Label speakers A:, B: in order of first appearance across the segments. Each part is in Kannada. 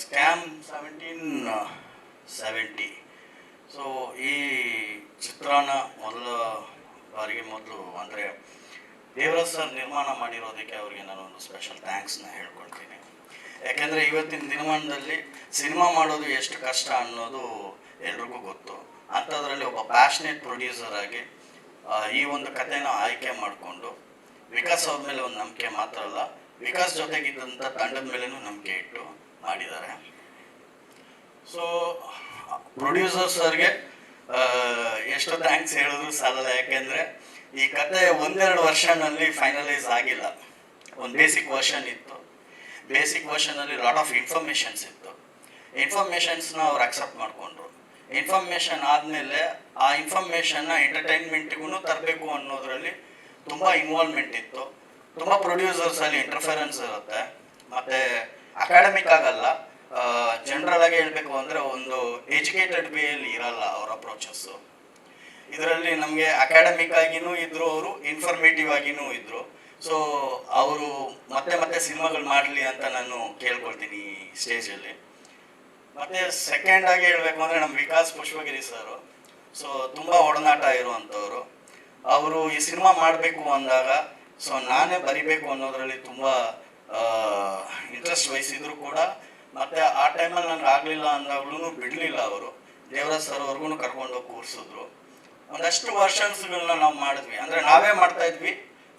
A: Scam seventeen seventy. ಸೊ ಈ ಚಿತ್ರಾನ ಮೊದಲ ಬಾರಿಗೆ ಮೊದಲು ಅಂದರೆ ದೇವರಾಜ್ ಸರ್ ನಿರ್ಮಾಣ ಮಾಡಿರೋದಕ್ಕೆ ಅವರಿಗೆ ನಾನು ಒಂದು ಸ್ಪೆಷಲ್ ಥ್ಯಾಂಕ್ಸ್ನ ಹೇಳ್ಕೊಳ್ತೀನಿ ಯಾಕೆಂದರೆ ಇವತ್ತಿನ ದಿನಮಾನದಲ್ಲಿ ಸಿನಿಮಾ ಮಾಡೋದು ಎಷ್ಟು ಕಷ್ಟ ಅನ್ನೋದು ಎಲ್ರಿಗೂ ಗೊತ್ತು. ಅಂಥದ್ರಲ್ಲಿ ಒಬ್ಬ ಪ್ಯಾಷನೇಟ್ ಪ್ರೊಡ್ಯೂಸರ್ ಆಗಿ ಈ ಒಂದು ಕಥೆನ ಆಯ್ಕೆ ಮಾಡಿಕೊಂಡು, ವಿಕಾಸ್ ಅವ್ರ ಮೇಲೆ ಒಂದು ನಂಬಿಕೆ ಮಾತ್ರ ಅಲ್ಲ, ವಿಕಾಸ್ ಜೊತೆಗಿದ್ದಂಥ ತಂಡದ ಮೇಲೇನೂ ನಂಬಿಕೆ ಇಟ್ಟು ಮಾಡಿದ್ದಾರೆ. ಸೊ ಪ್ರೊಡ್ಯೂಸರ್ಸ್ ಅವ್ರಿಗೆ ಎಷ್ಟು ಥ್ಯಾಂಕ್ಸ್ ಹೇಳಿದ್ರು ಸಾಲಲ್ಲ. ಯಾಕೆಂದ್ರೆ, ಈ ಕತೆ ಒಂದೆರಡು ವರ್ಷನಲ್ಲಿ ಫೈನಲೈಸ್ ಆಗಿಲ್ಲ. ಒಂದು ಬೇಸಿಕ್ ವರ್ಷನ್ ಇತ್ತು. ಬೇಸಿಕ್ ವರ್ಷನಲ್ಲಿ ಲಾಟ್ ಆಫ್ ಇನ್ಫಾರ್ಮೇಷನ್ಸ್ ಇತ್ತು. ಇನ್ಫಾರ್ಮೇಷನ್ಸ್ನ ಅವ್ರು ಅಕ್ಸೆಪ್ಟ್ ಮಾಡಿಕೊಂಡ್ರು. ಇನ್ಫಾರ್ಮೇಷನ್ ಆದಮೇಲೆ ಆ ಇನ್ಫಾರ್ಮೇಷನ್ನ ಎಂಟರ್ಟೈನ್ಮೆಂಟ್ಗೂ ತರಬೇಕು ಅನ್ನೋದ್ರಲ್ಲಿ ತುಂಬ ಇನ್ವಾಲ್ವ್ಮೆಂಟ್ ಇತ್ತು. ತುಂಬ ಪ್ರೊಡ್ಯೂಸರ್ಸಲ್ಲಿ ಇಂಟರ್ಫರೆನ್ಸ್ ಇರುತ್ತೆ. ಮತ್ತೆ ಅಕಾಡೆಮಿಕ್ ಆಗಲ್ಲ ಜನರಲ್ ಆಗಿ ಹೇಳ್ಬೇಕು ಅಂದ್ರೆ ಒಂದು ಎಜುಕೇಟೆಡ್ ವೇಯಲ್ಲಿ ಇರಲ್ಲ ಅವ್ರ ಅಪ್ರೋಚಸ್ಸು ಇದರಲ್ಲಿ ನಮಗೆ ಅಕಾಡೆಮಿಕ್ ಆಗಿನೂ ಇದ್ರು ಅವರು ಇನ್ಫಾರ್ಮೇಟಿವ್ ಆಗಿನೂ ಇದ್ರು. ಸೊ ಅವರು ಮತ್ತೆ ಮತ್ತೆ ಸಿನಿಮಾಗಳು ಮಾಡಲಿ ಅಂತ ನಾನು ಕೇಳ್ಕೊಳ್ತೀನಿ ಸ್ಟೇಜಲ್ಲಿ ಮತ್ತೆ ಸೆಕೆಂಡ್ ಆಗಿ ಹೇಳ್ಬೇಕು ಅಂದ್ರೆ ನಮ್ಮ ವಿಕಾಸ್ ಪುಷ್ಪಗಿರಿ ಸರ್. ಸೊ ತುಂಬಾ ಒಡನಾಟ ಇರುವಂತವ್ರು ಅವರು ಈ ಸಿನಿಮಾ ಮಾಡಬೇಕು ಅಂದಾಗ ಸೊ ನಾನೇ ಬರಿಬೇಕು ಅನ್ನೋದರಲ್ಲಿ ತುಂಬಾ ಇಂಟ್ರೆಸ್ಟ್ ವಹಿಸಿದ್ರು ಕೂಡ ಮತ್ತೆ ಆ ಟೈಮಲ್ಲಿ ನನಗೆ ಆಗಲಿಲ್ಲ ಅಂದಾಗ್ಲೂ ಬಿಡ್ಲಿಲ್ಲ ಅವರು. ದೇವರಾಜ್ ಸರ್ ಅವ್ರಿಗೂ ಕರ್ಕೊಂಡೋಗಿ ಕೂರಿಸಿದ್ರು. ಒಂದಷ್ಟು ವರ್ಷನ್ಸ್ಗಳನ್ನ ನಾವು ಮಾಡಿದ್ವಿ. ಅಂದ್ರೆ ನಾವೇ ಮಾಡ್ತಾ ಇದ್ವಿ.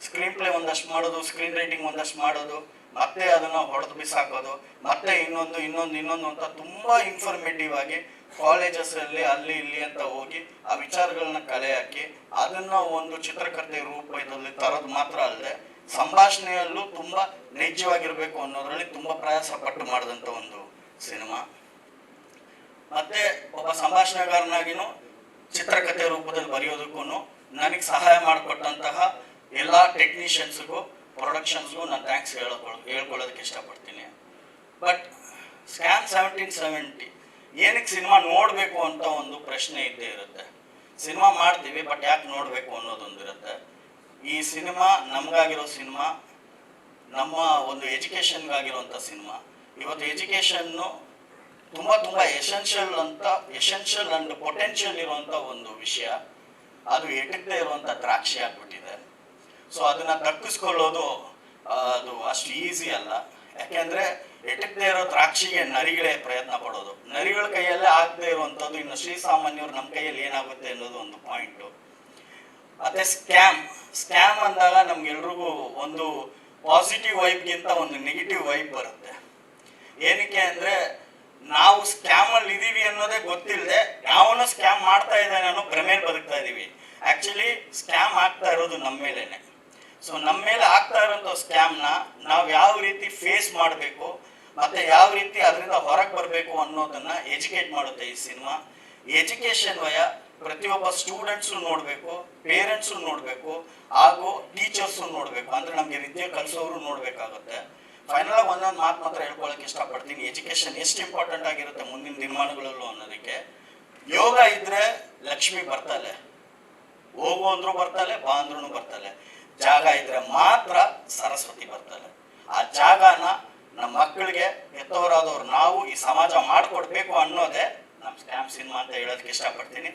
A: ಸ್ಕ್ರೀನ್ ಪ್ಲೇ ಒಂದಷ್ಟು ಮಾಡೋದು ಸ್ಕ್ರೀನ್ ರೈಟಿಂಗ್ ಒಂದಷ್ಟು ಮಾಡೋದು, ಮತ್ತೆ ಅದನ್ನ ಹೊಡೆದು ಬಿಸಾಕೋದು, ಮತ್ತೆ ಇನ್ನೊಂದು ಇನ್ನೊಂದು ಇನ್ನೊಂದು ಅಂತ ತುಂಬಾ ಇನ್ಫಾರ್ಮೇಟಿವ್ ಆಗಿ ಕಾಲೇಜಸ್ ಅಲ್ಲಿ ಅಲ್ಲಿ, ಇಲ್ಲಿ ಅಂತ ಹೋಗಿ ಆ ವಿಚಾರಗಳನ್ನ ಕಲೆ ಹಾಕಿ ಅದನ್ನ ಒಂದು ಚಿತ್ರಕಥೆ ರೂಪದಲ್ಲಿ ತರೋದು ಮಾತ್ರ ಅಲ್ಲದೆ ಸಂಭಾಷಣೆಯಲ್ಲೂ ತುಂಬಾ ನೈಜವಾಗಿರ್ಬೇಕು ಅನ್ನೋದ್ರಲ್ಲಿ ತುಂಬಾ ಪ್ರಯಾಸ ಪಟ್ಟು ಮಾಡಿದಂತ ಒಂದು ಸಿನಿಮಾ. ಮತ್ತೆ ಒಬ್ಬ ಸಂಭಾಷಣೆಗಾರನಾಗಿನೂ ಚಿತ್ರಕಥೆ ರೂಪದಲ್ಲಿ ಬರೆಯೋದಕ್ಕೂ ನನಗೆ ಸಹಾಯ ಮಾಡಿಕೊಟ್ಟಂತಹ ಎಲ್ಲ ಟೆಕ್ನಿಷಿಯನ್ಸ್ಗೂ, ಪ್ರೊಡಕ್ಷನ್ಸ್ಗೂ ನಾನು ಥ್ಯಾಂಕ್ಸ್ ಹೇಳ್ಕೊಳ್, ಹೇಳ್ಕೊಳ್ಳೋದಕ್ಕೆ ಇಷ್ಟಪಡ್ತೀನಿ. ಬಟ್ ಸ್ಕ್ಯಾನ್ ಸೆವೆಂಟೀನ್ ಸೆವೆಂಟಿ ಏನಕ್ಕೆ ಸಿನಿಮಾ ನೋಡಬೇಕು ಅಂತ ಒಂದು ಪ್ರಶ್ನೆ ಇದ್ದೇ ಇರುತ್ತೆ. ಸಿನಿಮಾ ಮಾಡ್ತೀವಿ, ಬಟ್ ಯಾಕೆ ನೋಡಬೇಕು ಅನ್ನೋದೊಂದು ಇರುತ್ತೆ ಈ ಸಿನಿಮಾ ನಮಗಾಗಿರೋ ಸಿನಿಮಾ, ನಮ್ಮ ಒಂದು ಎಜುಕೇಷನ್ಗಾಗಿರುವಂಥ ಸಿನಿಮಾ. ಇವತ್ತು ಎಜುಕೇಷನ್ನು ತುಂಬ ತುಂಬ ಎಸೆನ್ಷಿಯಲ್ ಅಂತ ಎಸೆನ್ಷಿಯಲ್ ಅಂಡ್ ಪೊಟೆನ್ಷಿಯಲ್ ಇರುವಂಥ ಒಂದು ವಿಷಯ. ಅದು ಎಟಕದೇ ಇರುವಂಥ ದ್ರಾಕ್ಷಿ ಆಗಿಬಿಟ್ಟಿದೆ. ಸೊ ಅದನ್ನ ತಪ್ಪಿಸ್ಕೊಳ್ಳೋದು ಅದು ಅಷ್ಟು ಈಸಿ ಅಲ್ಲ. ಯಾಕೆಂದ್ರೆ ಎಟಕದೇ ಇರೋ ದ್ರಾಕ್ಷಿಗೆ ನರಿಗಳೇ ಪ್ರಯತ್ನ ಪಡೋದು. ನರಿಗಳ ಕೈಯಲ್ಲೇ ಆಗದೆ ಇರುವಂಥದ್ದು ಇನ್ನು ಶ್ರೀಸಾಮಾನ್ಯವ್ರು ನಮ್ಮ ಕೈಯಲ್ಲಿ ಏನಾಗುತ್ತೆ ಅನ್ನೋದು ಒಂದು ಪಾಯಿಂಟು ಮತ್ತೆ ಸ್ಕ್ಯಾಮ್ ಸ್ಕ್ಯಾಮ್ ಅಂದಾಗ ನಮ್ಗೆಲ್ರಿಗೂ ಒಂದು ಪಾಸಿಟಿವ್ ವೈಬ್ಗಿಂತ ಒಂದು ನೆಗೆಟಿವ್ ವೈಬ್ ಬರುತ್ತೆ. ಏನಕ್ಕೆ ಅಂದ್ರೆ ನಾವು ಸ್ಕ್ಯಾಮ್ ಅಲ್ಲಿ ಇದೀವಿ ಅನ್ನೋದೇ ಗೊತ್ತಿಲ್ಲದೆ ಯಾವನು ಸ್ಕ್ಯಾಮ್ ಮಾಡ್ತಾ ಇದ್ದಾನೆ ಅನ್ನೋ ಭ್ರಮೇಲಿ ಬದುಕ್ತಾ ಇದೀವಿ. ಆಕ್ಚುಲಿ ಸ್ಕ್ಯಾಮ್ ಆಗ್ತಾ ಇರೋದು ನಮ್ಮ ಮೇಲೇನೆ. ಸೊ ನಮ್ಮ ಮೇಲೆ ಆಗ್ತಾ ಇರೋಂಥ ಸ್ಕ್ಯಾಮ್ನ ನಾವು ಯಾವ ರೀತಿ ಫೇಸ್ ಮಾಡಬೇಕು, ಮತ್ತೆ ಯಾವ ರೀತಿ ಅದರಿಂದ ಹೊರಗೆ ಬರಬೇಕು ಅನ್ನೋದನ್ನ ಎಜುಕೇಟ್ ಮಾಡುತ್ತೆ ಈ ಸಿನಿಮಾ ಎಜುಕೇಶನ್ ವಯ ಪ್ರತಿಯೊಬ್ಬ ಸ್ಟೂಡೆಂಟ್ಸ್ ನೋಡಬೇಕು ಪೇರೆಂಟ್ಸ್ ನೋಡಬೇಕು, ಹಾಗೂ ಟೀಚರ್ಸ್ ನೋಡಬೇಕು. ಅಂದ್ರೆ ನಮಗೆ ವಿದ್ಯೆ ಕಲಿಸೋರು ನೋಡಬೇಕಾಗುತ್ತೆ. ಫೈನಲ್ ಆಗಿ ಒಂದೊಂದು ಮಾತು ಮಾತ್ರ ಹೇಳ್ಕೊಳಕ್ಕೆ ಇಷ್ಟಪಡ್ತೀನಿ. ಎಜುಕೇಶನ್ ಎಷ್ಟು ಇಂಪಾರ್ಟೆಂಟ್ ಆಗಿರುತ್ತೆ ಮುಂದಿನ ದಿನಮಾನಗಳಲ್ಲೂ ಅನ್ನೋದಕ್ಕೆ. ಯೋಗ ಇದ್ರೆ ಲಕ್ಷ್ಮಿ ಬರ್ತಾಳೆ ಹೋಗು ಅಂದ್ರೂ ಬರ್ತಾಳೆ ಬಾ ಅಂದ್ರೂ ಬರ್ತಾಳೆ ಜಾಗ ಇದ್ರೆ ಮಾತ್ರ ಸರಸ್ವತಿ ಬರ್ತಾಳೆ ಆ ಜಾಗನ ನಮ್ಮ ಮಕ್ಕಳಿಗೆ ಎತ್ತವರಾದವ್ರು ನಾವು ಈ ಸಮಾಜ ಮಾಡಿಕೊಡ್ಬೇಕು ಅನ್ನೋದೇ ಸಿನಿಮಾ ಅಂತ ಹೇಳೋದಕ್ಕೆ ಇಷ್ಟಪಡ್ತೀನಿ.